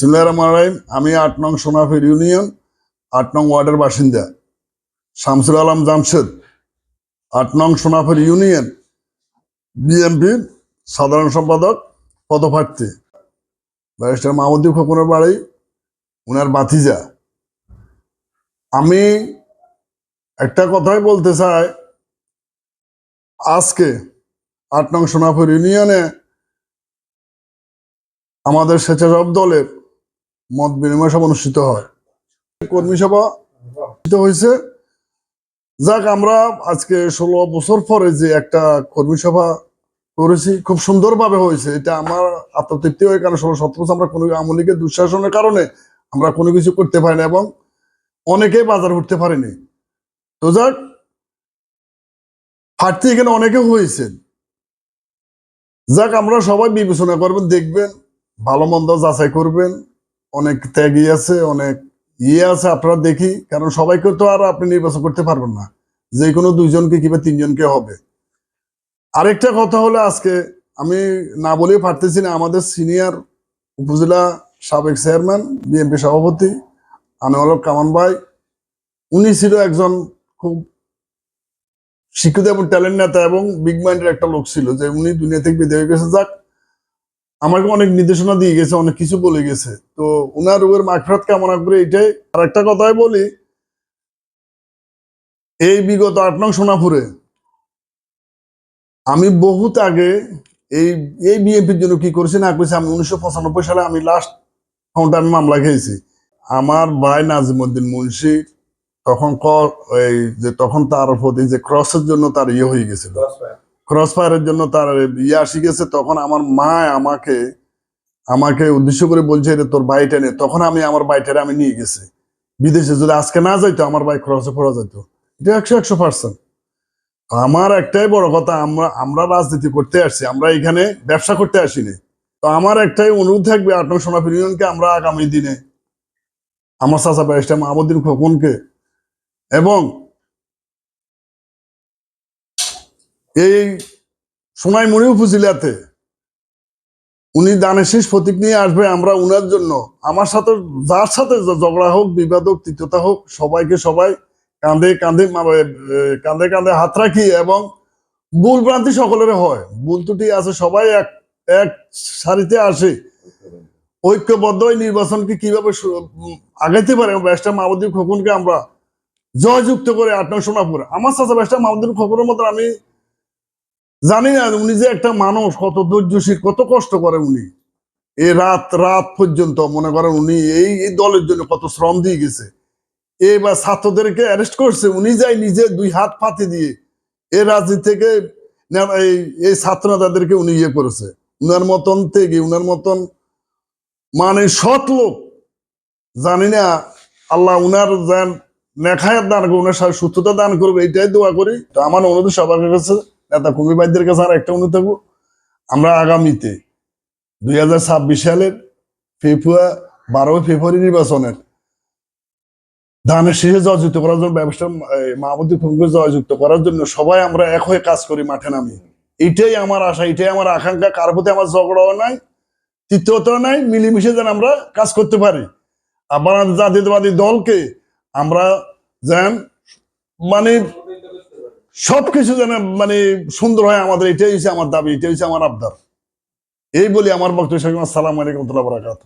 রহিম আমি আট নং সোনাফির ইউনিয়ন, আট নং ওয়ার্ডের বাসিন্দা। শামসুল আলম জামশেদ, আট নং সোনাফির ইউনিয়ন বিএনপির সাধারণ সম্পাদক, পদপ্রার্থী। ব্যারিস্টার মাহমুদ্দিন খোকনের বাড়ি, উনার বাতিজা আমি একটা কথাই বলতে চাই, আজকে আট নং সোনাপুর ইউনিয়নে আমাদের স্বেচ্ছাসেবক দলের মত বিনিময় সভা অনুষ্ঠিত হয়। কর্মী সভা অনুষ্ঠিত হয়েছে। যাক, আমরা আজকে ষোলো বছর পরে যে একটা কর্মী সভা করেছি, খুব সুন্দরভাবে হয়েছে। এটা আমার আত্মতৃপ্তি হয়, কারণ ষোলো সতেরো বছর আমরা কোনো আমলিকে দুঃশাসনের কারণে আমরা কোনো কিছু করতে পারি না এবং অনেকেই বাজার উঠতে পারেনি। তো যাক ফাটতে এখানে অনেকে হয়েছেন। যাক, আমরা সবাই বিবেচনা করবেন, দেখবেন, ভালো মন্দ যাচাই করবেন। অনেক ত্যাগী আছে, অনেক ইয়ে আছে, আপনারা দেখি। কারণ সবাইকে তো আর আপনি নির্বাচন করতে পারবেন না। যে কোনো দুইজনকে কিংবা তিনজনকে হবে। আরেকটা কথা হলো আজকে, আমি না বলেই পারতেছি না, আমাদের সিনিয়র উপজেলা সাবেক চেয়ারম্যান, বিএনপি সভাপতি আনোয়ার কামান ভাই, উনি ছিল একজন খুব শিক্ষিত এবং ট্যালেন্ট নেতা এবং বিগ মাইন্ডের একটা লোক ছিল যে উনি দুনিয়া থেকে বিদায় গেছে, যাক। আমাকে অনেক নির্দেশনা দিয়ে গেছে, অনেক কিছু বলে গেছে। তো উনার উপর মাগফিরাত কামনা করে এটাই। আর একটা কথাই বলি, এই বিগত আট নং সোনাপুরে আমি বহুত আগে এই এই বিএনপির জন্য কি করেছি, না করেছি, আমি উনিশশো পঁচানব্বই সালে আমি লাস্ট ফাউন্ডে আমি মামলা খেয়েছি। আমার ভাই নাজিমুদ্দিন মুন্সি তখন ক, এই যে তখন তার প্রতি যে ক্রসের জন্য তার ইয়ে হয়ে গেছিল। ক্রস ফায়ারের জন্য তার ইয়ে আসি গেছে তখন আমার মা আমাকে আমাকে উদ্দেশ্য করে বলছে রে তোর বাইটা নে। তখন আমি আমার বাইটারে আমি নিয়ে গেছি। বিদেশে যদি আজকে না যাইতো, আমার বাইক ক্রসে পড়া যেত এটা একশো একশো পার্সেন্ট আমার একটাই বড় কথা, আমরা আমরা রাজনীতি করতে আসছি, আমরা এখানে ব্যবসা করতে আসিনি। তো আমার একটাই অনুরোধ থাকবে, আট নং সোনাফ ইউনিয়নকে আমরা আগামী দিনে, আমার চাচা ব্যারিস্টার মাহমুদ্দিন খোকনকে। এবং এই সোনাইমণি উপজেলাতে। উনি দানের শেষ প্রতীক নিয়ে আসবে আমরা উনার জন্য। আমার সাথে, যার সাথে ঝগড়া হোক, বিবাদ হোক, তিক্ততা হোক, সবাইকে সবাই কাঁধে কাঁধে কাঁধে কাঁধে হাত রাখি এবং ভুল ভ্রান্তি সকলের হয়। ভুল ত্রুটি আছে, সবাই এক এক সারিতে আসে। ঐক্যবদ্ধ এই নির্বাচনকে কীভাবে আগাইতে পারে? ব্যাসটা মাহমুদ্দিন খোকনকে আমরা জয়যুক্ত করে আট নয় সোনাপুর। আমার সাথে ব্যাসটা মাহমুদ্দিন খোকনের মতো আমি জানি না, উনি যে একটা মানুষ, কত ধৈর্যশীল, কত কষ্ট করে উনি। এই রাত রাত পর্যন্ত মনে করেন উনি এই এই দলের জন্য কত শ্রম দিয়ে গেছে। এবার ছাত্রদেরকে অ্যারেস্ট করছে, উনি যাই নিজে দুই হাত পাতি দিয়ে এ রাজনীতি থেকে এই এই ছাত্র নেতাদেরকে উনি ইয়ে করেছে। উনার মতন থেকে উনার মতন মানে সৎ লোক। জানি না, আল্লাহ উনার যেন নেখায়াত দান করবে উনার সাথে সুস্থতা দান করবে এটাই দোয়া করি। তো আমার অনুরোধ সবার কাছে নেতা কর্মী ভাইদের কাছে আর একটা অনুরোধ থাকব। আমরা আগামীতে দুই হাজার ছাব্বিশ সালের ফেব্রুয়ারি, বারোই ফেব্রুয়ারি নির্বাচনের ধানের শেষে জয়যুক্ত করার জন্য ব্যবসা মাহমুদ ফোনকে জয়যুক্ত করার জন্য সবাই আমরা এক হয়ে কাজ করি মাঠে নামি। এটাই আমার আশা, এটাই আমার আকাঙ্ক্ষা। কার প্রতি আমার ঝগড়াও নাই তৃতীয়ত নাই, মিলেমিশে যেন আমরা কাজ করতে পারি। আবার জাতীয়তাবাদী দলকে আমরা যেন মানে সবকিছু যেন মানে সুন্দর হয়, আমাদের এটাই হচ্ছে আমার দাবি, এটাই হচ্ছে আমার আবদার। এই বলি আমার বক্তব্য সালাম আলাইকুম রহমতুল্লাহ বরাকাত